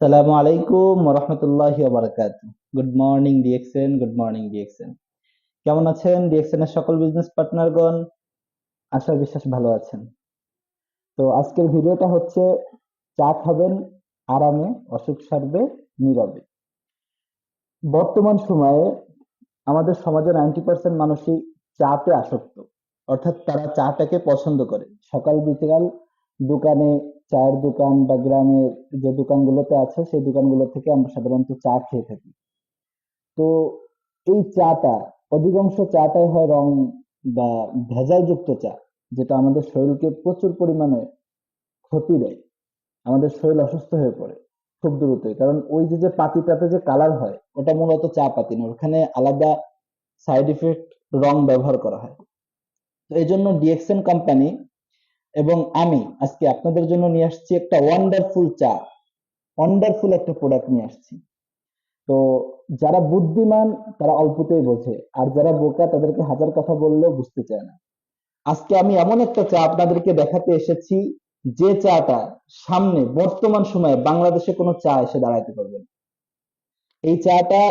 সালামু আলাইকুম রহমতুল্লাহি বারাকাত good morning DXN good morning DXN কেমন আছেন ডিএক্সএন এর সকল বিজনেস পার্টনারগণ আশা বিশ্বাস ভালো আছেন। তো আজকের ভিডিওটা হচ্ছে চা খাবেন আরামে, অসুখ সারবে, নীরবে। বর্তমান সময়ে আমাদের সমাজে নাইনটি পার্সেন্ট মানুষই চাতে আসক্ত। অর্থাৎ তারা চাটাকে পছন্দ করে। সকাল বিকাল দোকানে চায়ের দোকান বা গ্রামের যে দোকানগুলোতে আছে, সেই দোকানগুলো থেকে আমরা সাধারণত চা খেয়ে থাকি। তো এই চাটা, অধিকাংশ চাটাই হয় রং বা ভেজালযুক্ত চা, যেটা আমাদের শরীরকে প্রচুর পরিমাণে ক্ষতি দেয়। আমাদের শরীর অসুস্থ হয়ে পড়ে খুব দ্রুতই। কারণ ওই যে যে পাতিটাতে যে কালার হয়, ওটা মূলত চা পাতি না ওখানে আলাদা সাইড ইফেক্ট রং ব্যবহার করা হয়। তো এই জন্য ডিএক্সএন কোম্পানি এবং আমি আজকে আপনাদের জন্য নিয়ে আসছি একটা ওয়ান্ডারফুল চা। ওয়ান্ডারফুল একটা প্রোডাক্ট নিয়ে আসছি। তো যারা বুদ্ধিমান, তারা অল্পতেই বোঝে। আর যারা বোকা, তাদেরকে হাজার কথা বললেও বুঝতে চায় না। আজকে আমি এমন একটা চা আপনাদেরকে দেখাতে এসেছি, যে চাটা সামনে বর্তমান সময়ে বাংলাদেশে কোনো চা এসে দাঁড়াতে পারবে না। এই চাটা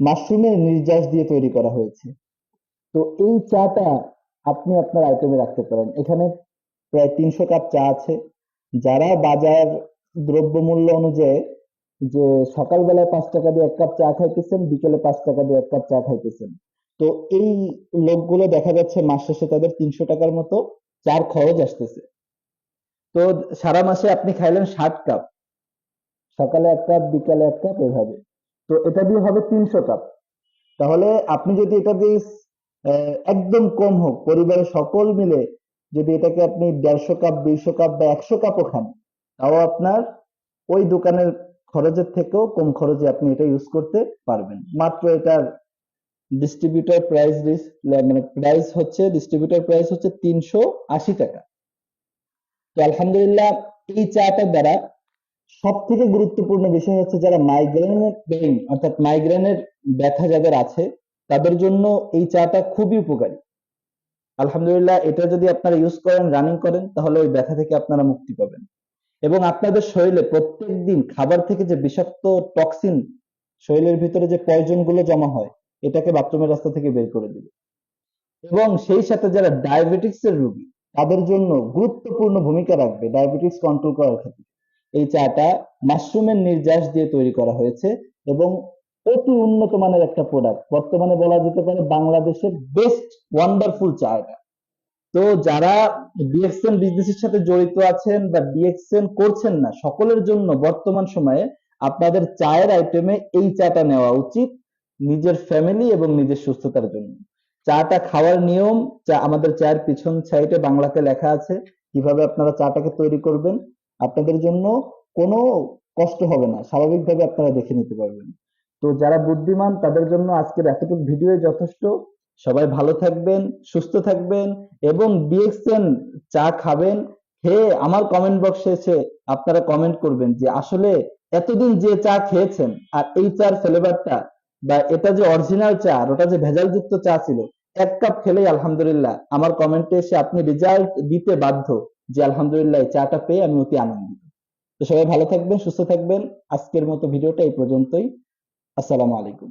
মাশরুমের নির্যাস দিয়ে তৈরি করা হয়েছে। তো এই চাটা আপনি আপনার আইটেমে রাখতে পারেন। এখানে প্রায় তিনশো কাপ চা আছে। যারা বাজার দ্রব্যমূল্য অনুযায়ী যে সকালবেলায় পাঁচ টাকা দিয়ে এক কাপ চা খাইতেছেন, বিকেলে পাঁচ টাকা দিয়ে এক কাপ চা খাইতেছেন। তো এই লোকগুলো দেখা যাচ্ছে মাস শেষে তাদের তিনশো টাকার মতো চার খরচ আসতেছে। তো সারা মাসে আপনি খাইলেন ষাট কাপ। সকালে এক কাপ, বিকালে এক কাপ, এভাবে। তো এটা দিয়ে হবে তিনশো কাপ। তাহলে আপনি যদি এটা দিয়ে একদম কম হোক। পরিবারের সকল মিলে যদি এটাকে আপনি দেড়শো কাপ, দুইশো কাপ বা একশো কাপও খান, তাও আপনার ওই দোকানের খরচের থেকেও কম খরচে আপনি এটা ইউজ করতে পারবেন। মাত্র এটার ডিস্ট্রিবিউটর প্রাইস মানে প্রাইস হচ্ছে ডিস্ট্রিবিউটর প্রাইস হচ্ছে তিনশো আশি টাকা। তো আলহামদুলিল্লাহ এই চাটার দ্বারা সব থেকে গুরুত্বপূর্ণ বিষয় হচ্ছে যারা মাইগ্রেনের পেইন অর্থাৎ মাইগ্রেনের ব্যথা যাদের আছে তাদের জন্য এই চাটা খুবই উপকারী। আলহামদুলিল্লাহ, এটা যদি আপনারা ইউজ করেন রানিং করেন, তাহলে ওই ব্যথা থেকে আপনারা মুক্তি পাবেন। এবং আপনাদের শরীরে প্রত্যেক দিন খাবার থেকে যে বিষাক্ত টক্সিন শরীরের ভিতরে যে পয়জনগুলো জমা হয়, এটাকে বাথরুমের রাস্তা থেকে বের করে দিবে। এবং সেই সাথে যারা ডায়াবেটিক্স এর রোগী, তাদের জন্য গুরুত্বপূর্ণ ভূমিকা রাখবে ডায়াবেটিক্স কন্ট্রোল করার ক্ষেত্রে। এই চাটা মাশরুমের নির্যাস দিয়ে তৈরি করা হয়েছে এবং অতি উন্নত মানের একটা প্রোডাক্ট বর্তমানে বলা যেতে পারে বাংলাদেশের বেস্ট ওয়ান্ডারফুল চা এটা তো যারা ডিএক্সএন বিজনেসের সাথে জড়িত আছেন বা ডিএক্সএন করছেন না, সকলের জন্য বর্তমান সময়ে আপনাদের চায়ের আইটেমে এই চাটা নেওয়া উচিত নিজের ফ্যামিলি এবং নিজের সুস্থতার জন্য। চাটা খাওয়ার নিয়ম, চা, আমাদের চায়ের পিছন সাইডে বাংলাতে লেখা আছে, কীভাবে আপনারা চাটাকে তৈরি করবেন। আপনাদের জন্য কোনো কষ্ট হবে না, স্বাভাবিকভাবে আপনারা দেখে নিতে পারবেন। তো যারা বুদ্ধিমান, তাদের জন্য আজকের এতটুকু ভিডিও যথেষ্ট। সবাই ভালো থাকবেন, সুস্থ থাকবেন এবং ডিএক্সএন চা খাবেন। খেয়ে আমার কমেন্ট বক্সে এসে আপনারা কমেন্ট করবেন যে আসলে এতদিন যে চা খেয়েছেন আর এই চার ফ্লেভারটা বা এটা যে অরিজিনাল চা আর ওটা যে ভেজালযুক্ত চা ছিল, এক কাপ খেলেই আলহামদুলিল্লাহ আমার কমেন্টে এসে আপনি রেজাল্ট দিতে বাধ্য যে আলহামদুলিল্লাহ এই চাটা পেয়ে আমি অতি আনন্দিত। তো সবাই ভালো থাকবেন, সুস্থ থাকবেন। আজকের মতো ভিডিওটা এই পর্যন্তই। আসসালামু আলাইকুম।